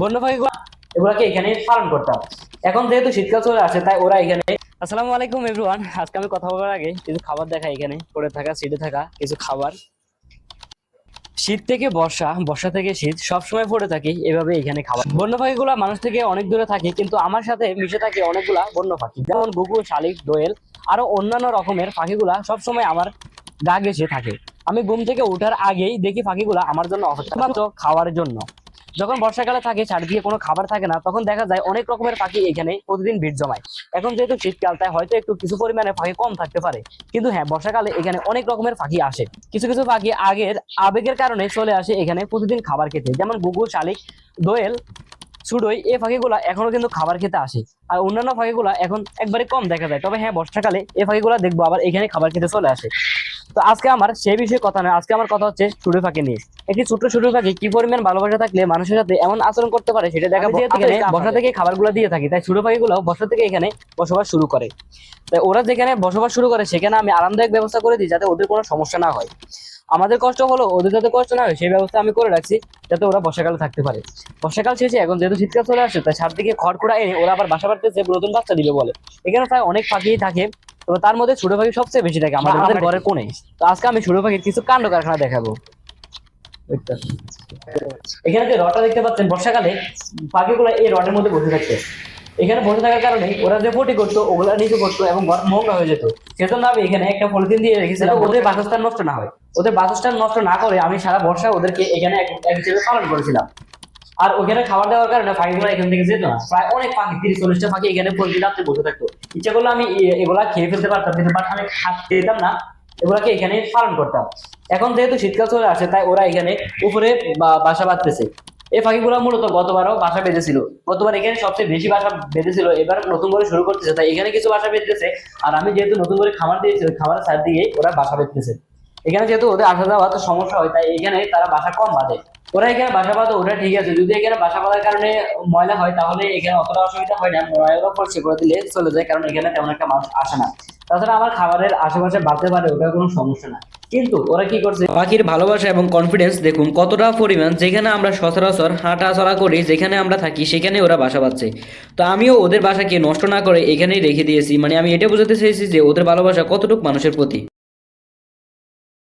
বন্য পাখিগুলো এগুলাকে এখানে পালন করতাম এখন যেহেতু শীতকাল চলে আসে তাই ওরা এখানে আসসালামু আলাইকুম এভরিওয়ান আজকে আমি কথা বলার আগে কিছু খাবার দেখাই এখানে। পড়ে থাকা সিটে থাকা কিছু খাবার। শীত থেকে বর্ষা বর্ষা থেকে শীত সবসময় পড়ে থাকি এভাবে এখানে খাবার। বন্য পাখিগুলো মানুষ থেকে অনেক দূরে থাকে কিন্তু আমার সাথে মিশে থাকে অনেকগুলা বন্য পাখি। যেমন গুগু শালিক দোয়েল আরও অন্যান্য রকমের পাখিগুলা সবসময় আমার গা ঘেসে থাকে। আমি ঘুম থেকে ওঠার আগেই দেখি পাখিগুলা আমার জন্য অপেক্ষা খাওয়ার জন্য। যখন বর্ষাকালে থাকে চারিদিকে কোনো খাবার থাকে না, তখন দেখা যায় অনেক রকমের পাখি এখানে প্রতিদিন ভিড় জমায়। এখন যেহেতু শীতকাল তাই হয়তো একটু কিছু পরিমাণে পাখি কম থাকতে পারে, কিন্তু হ্যাঁ বর্ষাকালে এখানে অনেক রকমের পাখি আসে। কিছু কিছু পাখি আগের আবেগের কারণে চলে আসে এখানে প্রতিদিন খাবার খেতে। যেমন গুগু শালিক, দোয়েল, সুডোই এই পাখিগুলা এখনও কিন্তু খাবার খেতে আসে। আর অন্যান্য পাখিগুলা এখন একবারে কম দেখা যায়। তবে হ্যাঁ বর্ষাকালে এই পাখিগুলা দেখব, আবার এখানে খাবার খেতে চলে আসে। তো আজকে আমার সেই বিষয়ে কথা নয়। আজকে আমার কথা হচ্ছে ছুটে পাখি নিয়ে। একটি ছুটে পাখি কি পরিমাণ ভালোবাসা থাকলে মানুষের সাথে এমন আচরণ করতে পারে সেটা দেখা এখানে বর্ষা থেকে খাবারগুলো দিয়ে থাকি তাই ছোট পাখিগুলো বর্ষা থেকে এখানে বসবাস শুরু করে। তাই ওরা যেখানে বসবাস শুরু করে সেখানে আমি আরামদায়ক ব্যবস্থা করে দিই যাতে ওদের কোনো সমস্যা না হয়। আমাদের কষ্ট হলো ওদের যাতে কষ্ট না হয় সেই ব্যবস্থা আমি করে রাখছি যাতে ওরা বর্ষাকালে থাকতে পারে। বর্ষাকাল শেষে এখন যেহেতু শীতকাল চলে আসছে তাই চারদিকে খড়কুড়া এনে ওরা আবার বাসা বাড়তেছে নতুন বাচ্চা দিবে বলে। এখানে প্রায় অনেক পাখি থাকে। তো তার মধ্যে ছোট পাখি সবচেয়ে বেশি থাকে আমাদের আমাদের ঘরের কোণে। তো আজকে আমি ছোট পাখির কিছু কাণ্ড কারখানা দেখাবো। এখানে যে রডটা দেখতে পাচ্ছেন বর্ষাকালে পাখিগুলো এই রডের মধ্যে বসে থাকতে। এখানে বসে থাকার কারণে ওরা যে পটি করতো ওগুলা নিচে করতো এবং ঘর হয়ে যেত। সেজন্য আমি এখানে একটা পলিথিন দিয়ে রেখেছিলাম ওদের বাসস্থান নষ্ট না হয়। ওদের বাসস্থান নষ্ট না করে আমি সারা বর্ষা ওদেরকে এখানে এক- হিসেবে পালন করেছিলাম। আর ওখানে খাবার দেওয়ার কারণে পাখিগুলো এখান থেকে যেত না। প্রায় অনেক পাখি তিরিশ চল্লিশটা পাখি এখানে প্রতিদিন রাত্রে বসে থাকতো। ইচ্ছা করলে আমি এগুলা খেয়ে ফেলতে পারতাম, কিন্তু বাট আমি খা- খেতাম না। এগুলাকে এখানে পালন করতাম। এখন যেহেতু শীতকাল চলে আসে, তাই ওরা এখানে উপরে বাসা বাঁধতেছে। এই পাখিগুলো মূলত গতবারও বাসা বেঁধেছিল। গতবার এখানে সবচেয়ে বেশি বাসা বেঁধেছিল, এবার নতুন করে শুরু করতেছে। তাই এখানে কিছু বাসা বেঁধেছে, আর আমি যেহেতু নতুন করে খাবার দিয়েছি, ওই খাবারের সাইড দিয়ে ওরা বাসা বেঁধতেছে। এখানে যেহেতু ওদের আসা যাওয়া তো সমস্যা হয়, তাই এখানে তারা বাসা কম বাঁধে। ওরা এখানে বাসা বাঁধে, ওটা ঠিক আছে। যদি এখানে বাসা বাঁধার কারণে ময়লা হয়, তাহলে এখানে অতটা অসুবিধা হয় না। ময়লা পরিষ্কার করে দিলে চলে যায়, কারণ এখানে তেমন একটা মানুষ আসে না। তাছাড়া আমার খাবারের আশেপাশে বাড়তে পারে ওটা কোনো সমস্যা না। কিন্তু ওরা কি করছে? পাখির ভালোবাসা এবং কনফিডেন্স দেখুন কতটা পরিমাণ, যেখানে আমরা সচরাচর হাঁটা চলা করি, যেখানে আমরা থাকি, সেখানে ওরা বাসা বাঁধছে। তো আমিও ওদের বাসাকে নষ্ট না করে এখানেই রেখে দিয়েছি। মানে আমি এটা বোঝাতে চেয়েছি যে ওদের ভালোবাসা কতটুকু মানুষের প্রতি।